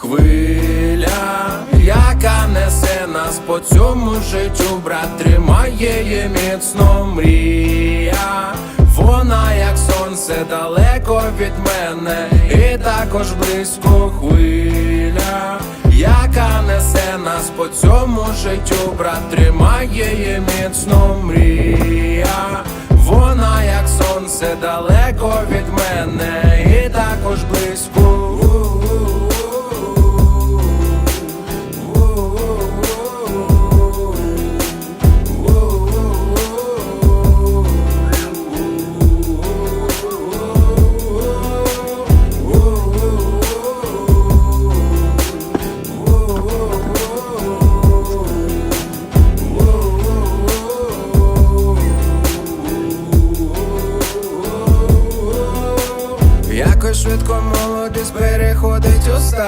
Хвиля, яка несе нас по цьому життю, брат, тримає її міцно мрія. Вона, як сонце, далеко від мене, і також близько хвиля, яка несе нас по цьому життю, брат, тримає її міцно мрія. Вона, як сонце, далеко від мене, Якось швидко молодість переходить уста.